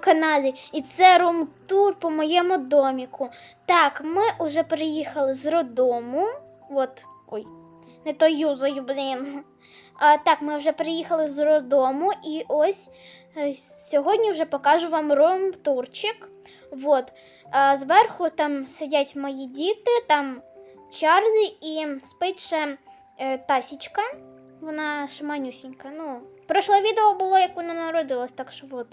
каналі. І це рум-тур по моєму доміку. Так, ми вже приїхали з роддому. От, ой, не то юзаю, блін. А, так, ми вже приїхали з роддому, і ось е, сьогодні вже покажу вам рум-турчик. Вот. А, зверху там сидять мої діти, там Чарлі і спить ще е, Тасічка. Вона ще манюсінька. Ну, прошле відео було, як вона народилась, так що от.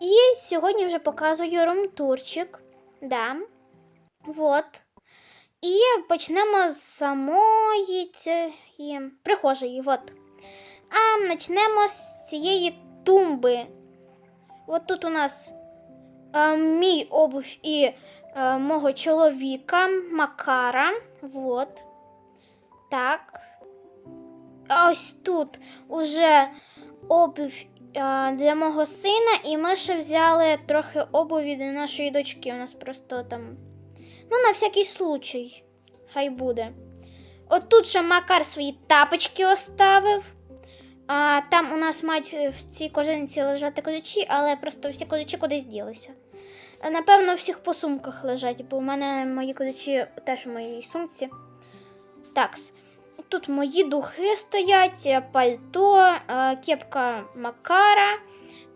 І сьогодні вже показую румтурчик. Да. Вот. І почнемо з самої цієї прихожої. Вот. А почнемо з цієї тумби. От тут у нас е, мій обув і е, мого чоловіка Макара. Вот. Так. Ось тут уже обув е, для мого сина, і ми ще взяли трохи обуві для нашої дочки. У нас просто там. Ну, на всякий случай. Хай буде. От тут ще Макар свої тапочки оставив. А там у нас мають е, в цій кожанці лежати козачі, але просто всі козачі кудись ділися. Е, Напевно, у всіх по сумках лежать, бо у мене мої козачі теж у моїй сумці. Такс. Тут мої духи стоять, е, пальто, е, кепка Макара.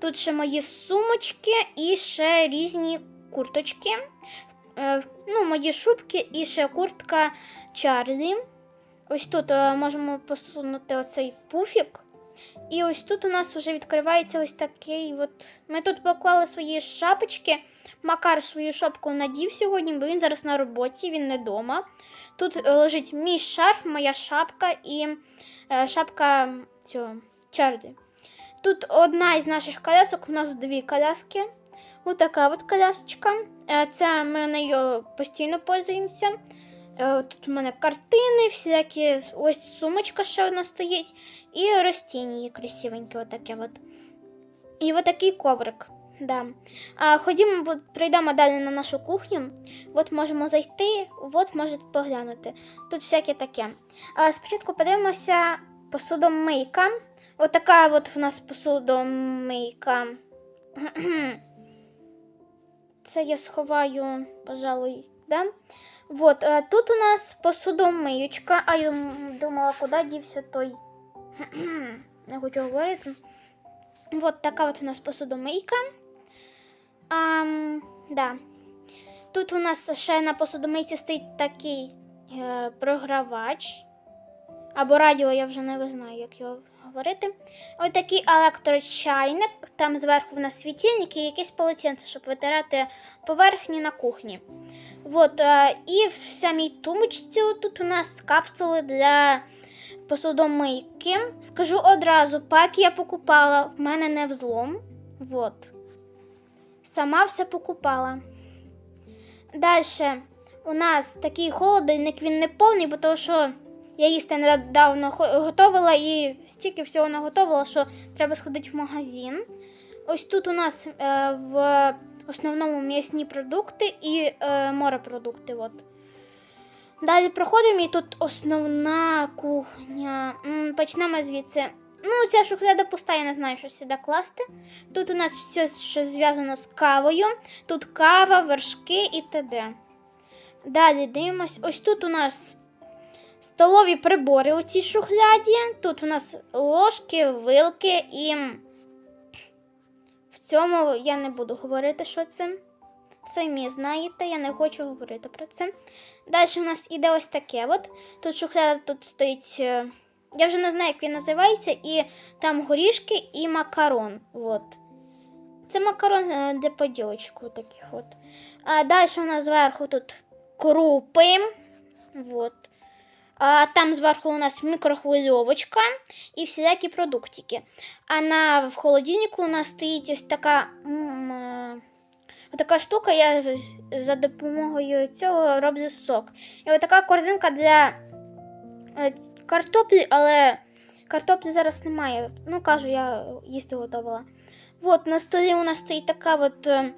Тут ще мої сумочки і ще різні курточки. Е, Ну, мої шубки і ще куртка Чарлі. Ось тут можемо посунути оцей пуфік. І ось тут у нас вже відкривається ось такий. от. Ми тут поклали свої шапочки. Макар свою шапку надів сьогодні, бо він зараз на роботі, він не вдома. Тут е, лежить мій шарф, моя шапка і е, шапка цього Чарлі. Тут одна із наших колясок, у нас дві коляски. Ось така от колясочка. Е, Це ми нею постійно пользуємося. Е, Тут у мене картини, всякі, ось сумочка ще одна стоїть, і ростіння красивеньке, отаке от. І отакий коврик. Да. А, ходімо, от, прийдемо далі на нашу кухню. От можемо зайти, от можете поглянути. Тут всяке таке. А, спочатку подивимося посудомийка. Отака от в нас посудомийка. Це я сховаю, пожалуй, да? Вот, е, тут у нас посудомиючка, а я думала, куди дівся той. Не хочу говорити. Вот така от у нас посудомийка. А, да. Тут у нас ще на посудомийці стоїть такий е, програвач. Або радіо, я вже не знаю, як його говорити. Ось такий електрочайник. Там зверху в нас світильник і якесь полотенце, щоб витирати поверхні на кухні. Вот, е, і в самій тумбочці тут у нас капсули для посудомийки. Скажу одразу, пак я покупала, в мене не взлом. Вот. Сама все покупала. Далі у нас такий холодильник, він не повний, бо що я їсти недавно готувала і стільки всього наготовила, що треба сходити в магазин. Ось тут у нас е, в основному м'ясні продукти і е, морепродукти. От. Далі проходимо і тут основна кухня. Почнемо звідси. Ну, ця шухляда пуста, я не знаю, що сюди класти. Тут у нас все, що зв'язано з кавою. Тут кава, вершки і т.д. Далі дивимось. Ось тут у нас столові прибори у цій шухляді. Тут у нас ложки, вилки і в цьому я не буду говорити, що це. Самі знаєте, я не хочу говорити про це. Далі у нас іде ось таке. От. Тут шухляда тут стоїть. Я вже не знаю, як він називається, і там горішки і макарон. От. Це макарон е, для поділочку таких от. А далі у нас зверху тут крупи. Вот. А там зверху у нас мікрохвильовочка і всілякі продуктики. А на в холодильнику у нас стоїть ось така. е, Така штука, я за допомогою цього роблю сок. І ось така корзинка для е, картоплі, але картоплі зараз немає. Ну, кажу, я їсти готувала. От на столі у нас стоїть така от е,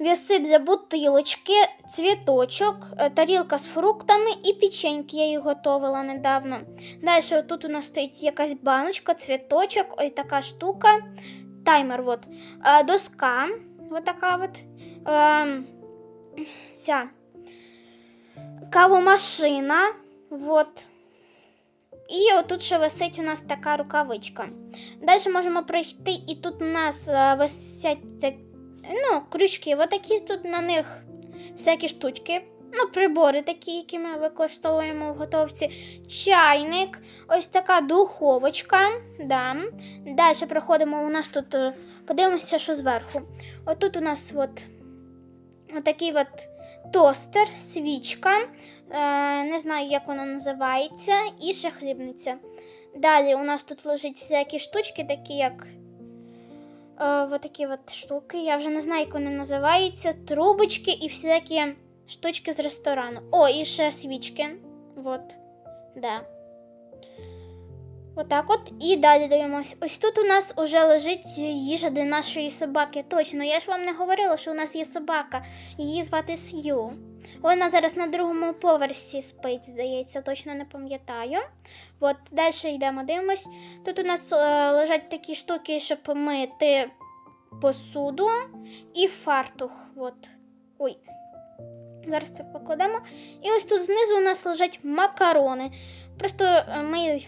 віси для бутилочки, цвіточок, е, тарілка з фруктами і печеньки. Я її готувала недавно. Далі тут у нас стоїть якась баночка, цвіточок, ось така штука. таймер, вот. Е, доска, вот така вот. Е, ця кавомашина, вот. І отут ще висить у нас така рукавичка. Далі можемо пройти, і тут у нас е, висять так- ну, крючки, отакі тут на них всякі штучки. Ну, прибори такі, які ми використовуємо в готовці. Чайник, ось така духовочка. Да. Далі проходимо, у нас тут, е, подивимося, що зверху. Отут у нас от, отакий от тостер, свічка. Е, не знаю, як вона називається, і ще хлібниця. Далі у нас тут лежать всякі штучки, такі як. Е, вот такі от штуки. Я вже не знаю, як вони називаються. Трубочки і всякі штучки з ресторану. О, і ще свічки. Вот. Да. Отак от. І далі дивимось. Ось тут у нас уже лежить їжа для нашої собаки. Точно, я ж вам не говорила, що у нас є собака. Її звати Сью. Вона зараз на другому поверсі спить, здається, точно не пам'ятаю. От, далі йдемо, дивимось. Тут у нас е, лежать такі штуки, щоб мити посуду і фартух. От. Ой. Зараз це покладемо. І ось тут знизу у нас лежать макарони. Просто е, ми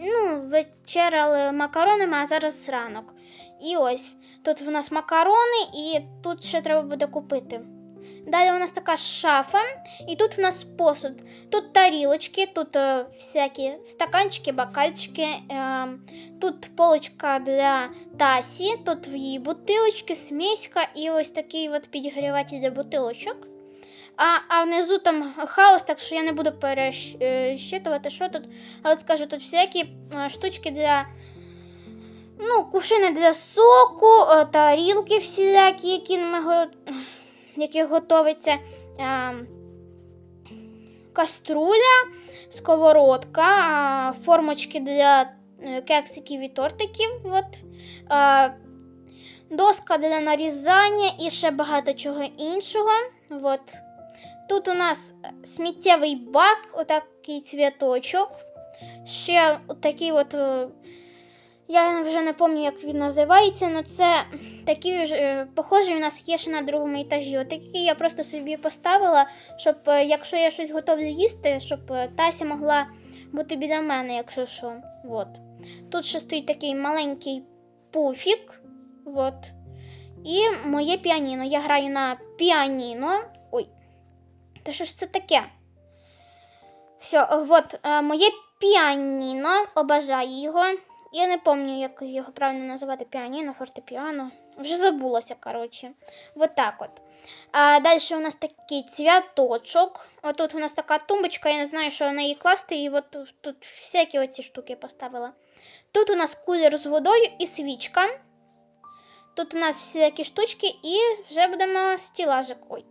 ну, вечеряли макаронами, а зараз ранок. І ось тут у нас макарони, і тут ще треба буде купити. Далі у нас така шафа, і тут у нас посуд. Тут тарілочки, тут е, всякі стаканчики, бокальчики. Е, тут полочка для тасі, тут її бутилочки, сміська і ось такий от підігріватель для бутилочок. А, а внизу там хаос, так що я не буду пересчитувати, що тут. Але скажу, тут всякі штучки для. Ну, кувшини для соку, тарілки всілякі, які ми які готовиться. Е, каструля, сковородка, формочки для е, кексиків і тортиків. От, доска для нарізання і ще багато чого іншого. От. Тут у нас сміттєвий бак, отакий цвіточок. Ще такий от. е, Я вже не пам'ятаю, як він називається, але це такий е, похожий у нас є ще на другому етажі. Отакий я просто собі поставила, щоб е, якщо я щось готовлю їсти, щоб е, Тася могла бути біля мене, якщо що. От. Тут ще стоїть такий маленький пуфік. От. І моє піаніно. Я граю на піаніно. Та що ж це таке? Все, от е, моє піаніно, обожаю його. Я не пам'ятаю, як його правильно називати піаніно, фортепіано. Вже забулася, коротше. Вот так от. А далі у нас такий цвяточок. Отут у нас така тумбочка, я не знаю, що на неї класти, і от тут, всякі оці штуки поставила. Тут у нас кулер з водою і свічка. Тут у нас всякі штучки, і вже будемо стілажик. Ой.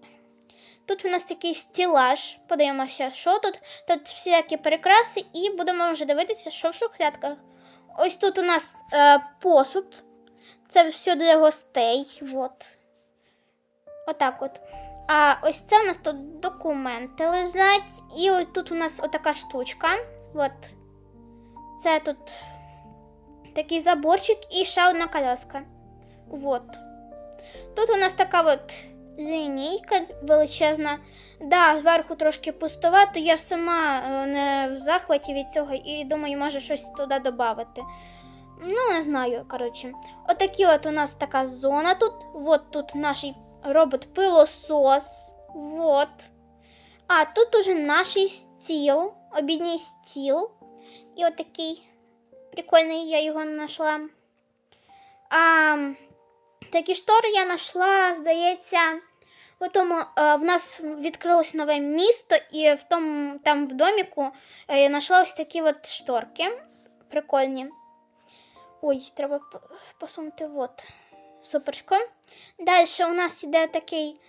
Тут у нас такий стілаж. Подивимося, що тут. Тут всякі прикраси, і будемо вже дивитися, що в шухлядках. Ось тут у нас е, посуд. Це все для гостей. От. Отак от. А ось це у нас тут документи лежать. І ось тут у нас отака штучка. От. Це тут такий заборчик і ще одна коляска. Вот. Тут у нас така от лінійка величезна. Да, зверху трошки пустовато, я сама е, не в захваті від цього і думаю, може щось туди додати. Ну, не знаю, коротше. Отакі от у нас така зона тут. Вот тут наш робот-пилосос. Вот. А тут уже наш стіл, обідній стіл. І отакий прикольний, я його знайшла. А, такі штори я знайшла, здається, тому е, в нас відкрилось нове місто, і в тому там в доміку е, я знайшла ось такі от шторки. Прикольні. Ой, треба посунути вот. Суперсько. Далі у нас іде такий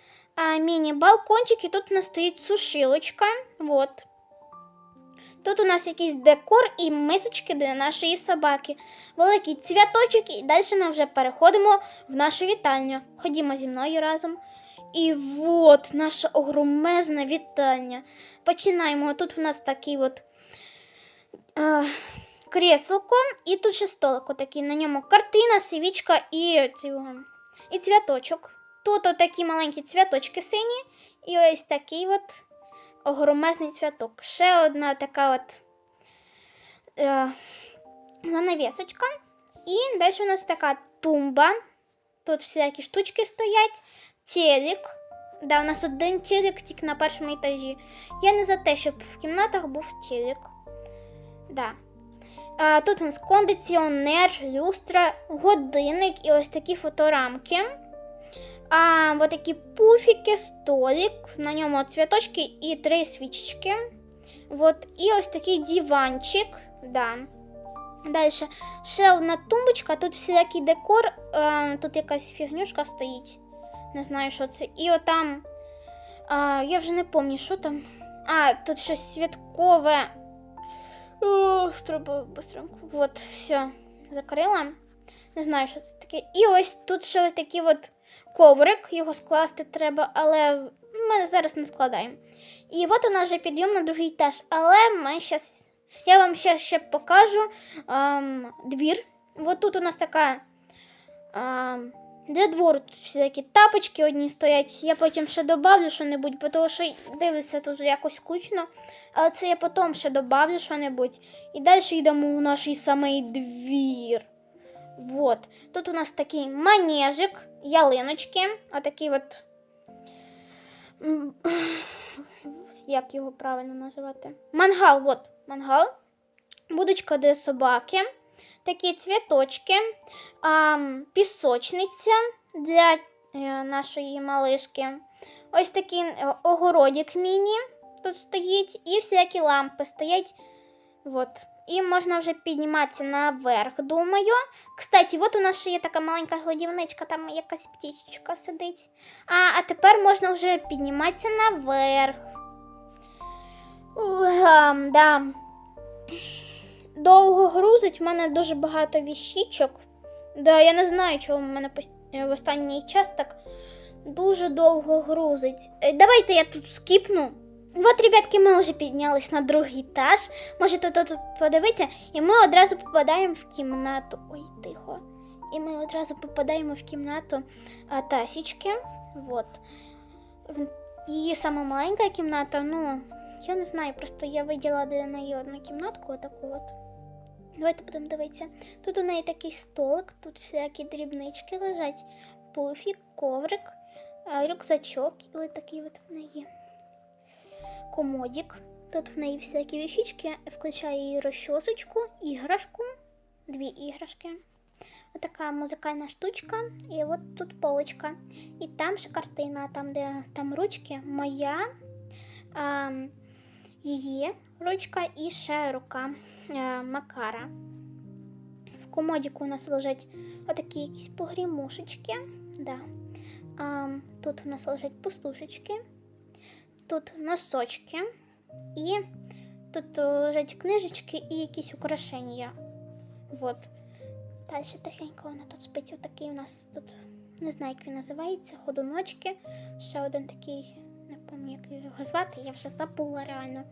міні-балкончик, і тут у нас стоїть сушилочка. Вот. Тут у нас якийсь декор і мисочки для нашої собаки. Великий цвяточок, і далі ми вже переходимо в нашу вітальню. Ходімо зі мною разом. І от наша огромезна вітальня. Починаємо. Тут у нас такий от е, креслко, і тут ще столик отакий. На ньому картина, свічка і, і цвяточок. Тут отакі маленькі цвяточки сині, і ось такий от огромезний цвяток. Ще одна така от е, занавісочка. І далі у нас така тумба. Тут всякі штучки стоять, телек. Да, у нас один телек тільки на першому етажі. Я не за те, щоб в кімнатах був телек. Да. А, тут у нас кондиціонер, люстра, годинник і ось такі фоторамки. А, вот такі пуфіки, столик, на ньому цвяточки і три свічечки. Вот, і ось такий диванчик. Да. Далі ще одна тумбочка, тут всілякий декор, е, тут якась фігнюшка стоїть. Не знаю, що це. І отам. А, я вже не пам'ятаю, що там. А, тут щось святкове. О, треба быстренько. Вот, все, закрила. Не знаю, що це таке. І ось тут ще такий от коврик, його скласти треба, але ми зараз не складаємо. І от у нас вже підйом на другий етаж, але ми зараз. Я вам ще, ще покажу ем, двір. От тут у нас така. Ем, для двору тут всякі тапочки одні стоять. Я потім ще добавлю що-небудь, бо тому що дивиться тут якось скучно. Але це я потім ще добавлю що-небудь. І далі йдемо у наш самий двір. Вот. Тут у нас такий манежик, ялиночки, отакий от. Як його правильно називати? Мангал, от, мангал. Будочка де собаки, такі цвіточки, пісочниця для е, нашої малишки. Ось такий е, огородик міні тут стоїть, і всякі лампи стоять. Вот. І можна вже підніматися наверх, думаю. Кстати, от у нас ще є така маленька годівничка, там якась птічка сидить. А, а тепер можна вже підніматися наверх. Угам, да. Довго грузить, в мене дуже багато віщичок. Да, я не знаю, чого в мене е, в останній час так дуже довго грузить. Е, Давайте я тут скіпну. От, ребятки, ми вже піднялись на другий етаж. Можете тут подивитися, і ми одразу попадаємо в кімнату. Ой, тихо. І ми одразу попадаємо в кімнату а, Тасічки. Вот. Її сама маленька кімната, ну, я не знаю, просто я виділа для неї одну кімнатку, отаку от. Давайте будемо дивитися. Тут у неї такий столик, тут всякі дрібнички лежать, пуфік, коврик, рюкзачок, і ось такий от в неї комодик. Тут в неї всякі віщички, включає її розчосочку, іграшку, дві іграшки. Отака музикальна штучка, і от тут полочка. І там ще картина, там, де там ручки, моя, а, її ручка і ще рука а, Макара. В комодіку у нас лежать отакі якісь погрімушечки. Да. А, тут у нас лежать пустушечки тут носочки, і тут лежать книжечки і якісь украшення. Вот. Далі тихенько вона тут спить. Отакий у нас тут, не знаю, як він називається, ходуночки. Ще один такий, не пам'ятаю, як його звати, я вже забула реально.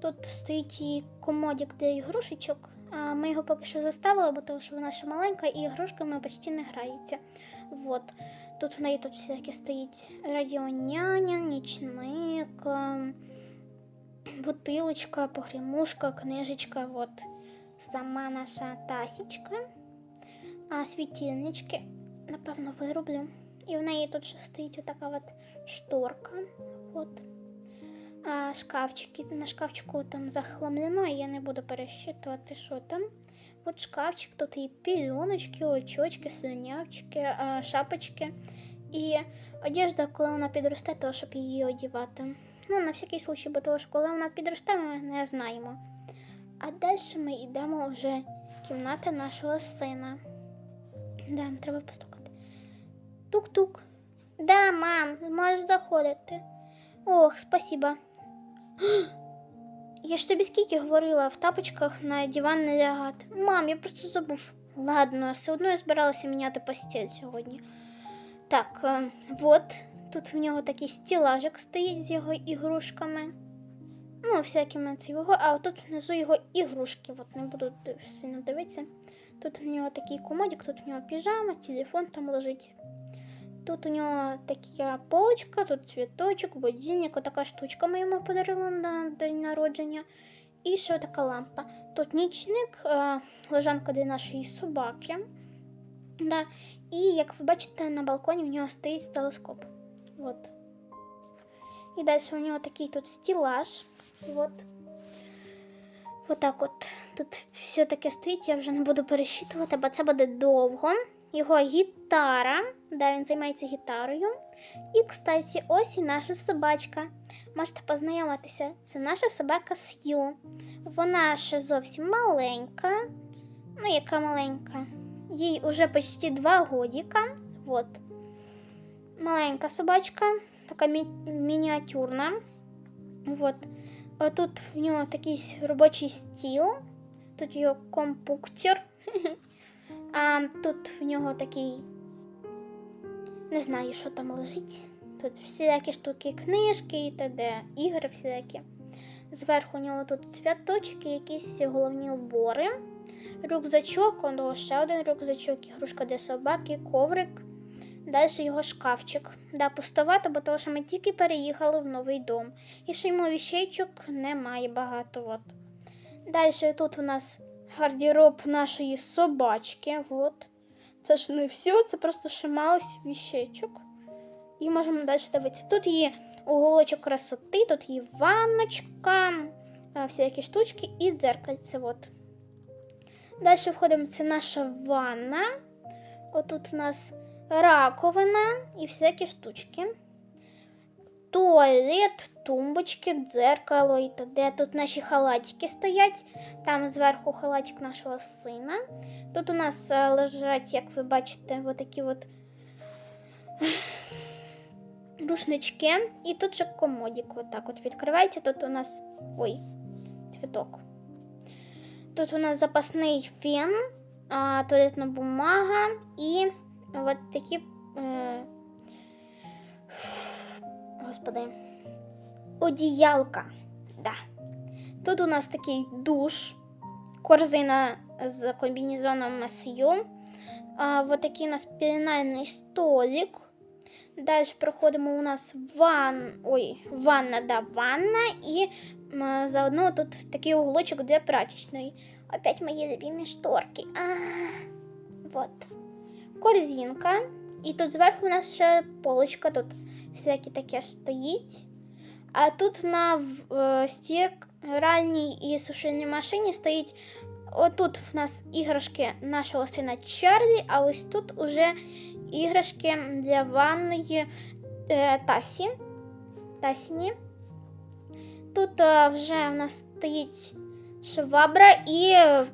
Тут стоїть і комодик для ігрушечок. Ми його поки що заставили, бо тому що вона ще маленька і ігрушками почти не грається. Вот. Тут в неї тут всяке стоїть радіоняня, нічник, ем, бутилочка, погрімушка, книжечка, вот. Сама наша тасічка, а світильнички, напевно, вироблю. І в неї тут ще стоїть отака от шторка. Вот. А шкафчики, на шкафчику там захламлено, і я не буду пересчитувати, що там. От шкафчик, тут і пільоночки, очочки, слюнявчики, а, шапочки. І одежда, коли вона підросте, то щоб її одягати. Ну, на всякий случай, бо того, що коли вона підросте, ми не знаємо. А далі ми йдемо вже в кімнати нашого сина. Да, треба постукати. Тук-тук. Да, мам, можеш заходити. Ох, спасіба. Я ж тобі скільки говорила в тапочках на диван не лягати. Мам, я просто забув. Ладно, все одно я збиралася міняти постіль сьогодні. Так, е, от. Тут в нього такий стілажик стоїть з його ігрушками. ну, всякими цього, а тут внизу його ігрушки. От не буду сильно дивитися. Тут у нього такий комодик, тут у нього піжама, телефон там лежить. Тут у нього така полочка, тут цвіточок, будильник, така штучка ми йому подарили на день народження. І ще така лампа. Тут нічник, е, лежанка для нашої собаки. Да. І як ви бачите, на балконі в нього стоїть телескоп. От. І далі у нього такий тут стілаж. От. Вот так от. Тут все таке стоїть, я вже не буду пересчитувати, бо це буде довго. Його гітара, да, він займається гітарою. І, кстати, ось і наша собачка. Можете познайомитися. Це наша собака Сью. Вона ще зовсім маленька. Ну, яка маленька. Їй уже почти два годика. Вот. Маленька собачка, така мі- мініатюрна. Вот. А тут в нього такий робочий стіл. Тут його компуктер. А тут в нього такий. Не знаю, що там лежить. Тут всілякі штуки, книжки і т.д. ігри всілякі. Зверху у нього тут цвяточки, якісь головні убори. Рюкзачок, он того ще один рюкзачок, ігрушка для собаки, коврик. Далі його шкафчик. Да, пустовато, бо того, що ми тільки переїхали в новий дом. І ще йому віщечок немає багато. От. Далі тут у нас гардероб нашої собачки. От. Це ж не все, це просто ще малось віщечок. І можемо далі дивитися. Тут є уголочок красоти, тут є ванночка, всякі штучки і дзеркальце. От. Далі входимо, це наша ванна. Отут у нас раковина і всякі штучки. Туалет, тумбочки, дзеркало і т.д. Тут наші халатики стоять. Там зверху халатик нашого сина. Тут у нас е, лежать, як ви бачите, отакі от рушнички. І тут ще комодик. Отак от відкривається. Тут у нас. Ой, цвіток. Тут у нас запасний фен, туалетна бумага і от такі. Господи. Одіялка. Да. Тут у нас такий душ, корзина з комбінезоном масью. А, вот такий у нас пеленальний столик. Далі проходимо у нас ван... Ой, ванна, да, ванна. І заодно тут такий уголочок для прачечної. Опять мої любимі шторки. А, вот. Корзинка. І тут зверху у нас ще полочка, тут всякі таке стоїть. А тут на е, стиральній і сушильній машині стоїть. Отут в нас іграшки нашого сина Чарлі, а ось тут уже іграшки для ванної е, Тасі. Тасіні. Тут е, вже в нас стоїть швабра і е,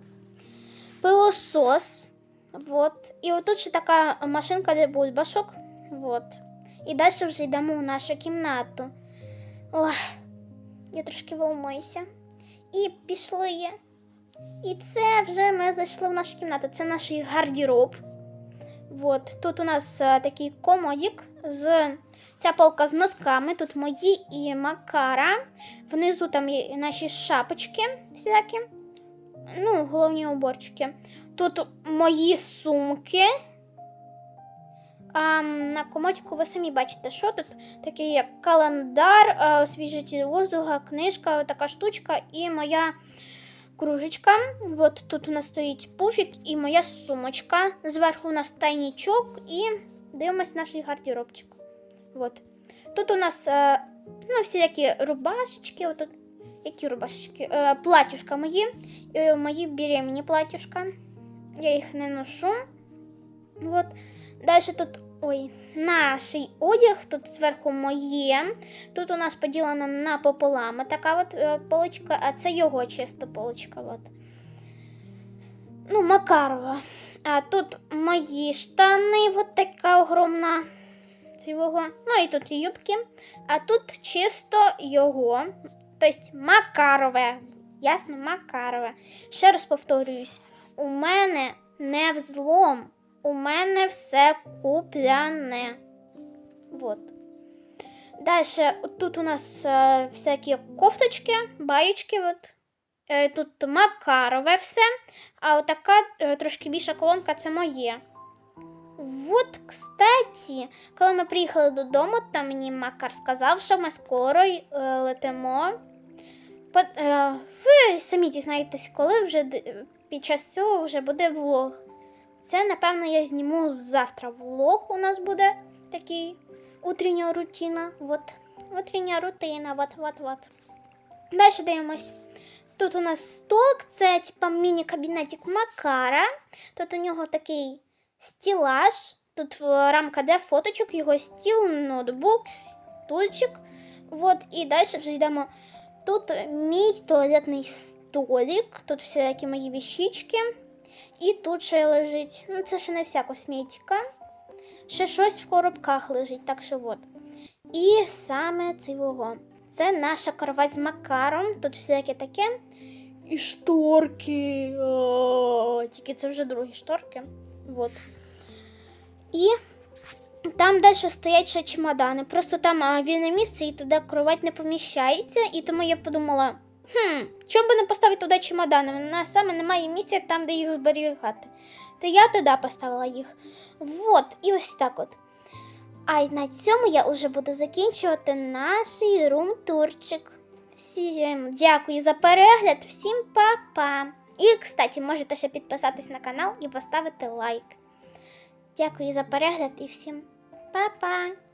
пилосос. Вот. І отут ще така машинка для бульбашок. Вот. І далі вже йдемо в нашу кімнату. Ох, я трошки волнуюся. І пішли. І це вже ми зайшли в нашу кімнату. Це наш гардероб. Вот. Тут у нас а, такий комодик з ця полка з носками. Тут мої і Макара. Внизу там є наші шапочки всякі. Ну, головні уборчики. Тут мої сумки. А на комодику ви самі бачите, що тут такий як календар, освіжитель воздуха, книжка, така штучка і моя кружечка. От тут у нас стоїть пуфік і моя сумочка. Зверху у нас тайнічок і дивимось наш гардеробчик. От. Тут у нас е, ну, всілякі рубашечки. Отут. Які рубашечки? Е, платюшка мої. Е, мої беременні платюшка. Я їх не ношу. От. Далі тут ой, наш одяг, тут зверху моє. Тут у нас поділено напополам така от е, полочка, а це його чисто полочка. От. Ну, Макарова. А тут мої штани, от така огромна. Цього. Ну і тут юбки. А тут чисто його. Тобто Макарове. Ясно, Макарове. Ще раз повторююсь, у мене не взлом. У мене все купляне. Вот. Далі тут у нас е, всякі кофточки, баєчки. От. Е, тут Макарове все. А отака е, трошки більша колонка це моє. От, кстати, коли ми приїхали додому, то мені Макар сказав, що ми скоро е, летимо. По- е, ви самі дізнаєтесь, коли вже під час цього вже буде влог. Це, напевно, я зніму завтра влог. У нас буде такий утрення рутина. Вот. Утрення рутина. Вот, вот, вот. Далі дивимось. Тут у нас столик, це типа міні-кабінетик Макара. Тут у нього такий стілаж. Тут е, рамка для фоточок, його стіл, ноутбук, стульчик. Вот, і далі вже йдемо. Тут мій туалетний столик, тут всякі мої віщички. І тут ще лежить. Ну, це ще не вся косметика. Ще щось в коробках лежить, так що от. І саме цього. Це наша кровать з макаром. Тут всяке таке. І шторки. Тільки це вже другі шторки. Вот. І там далі стоять ще чемодани. Просто там вільне місце і туди кровать не поміщається. І тому я подумала: хм, чому би не поставити туди чемодани? У нас саме немає місця там, де їх зберігати. То я туди поставила їх. Вот, і ось так от. А й на цьому я вже буду закінчувати наш рум-турчик. Всім дякую за перегляд, всім па-па. І, кстати, можете ще підписатись на канал і поставити лайк. Дякую за перегляд і всім па-па!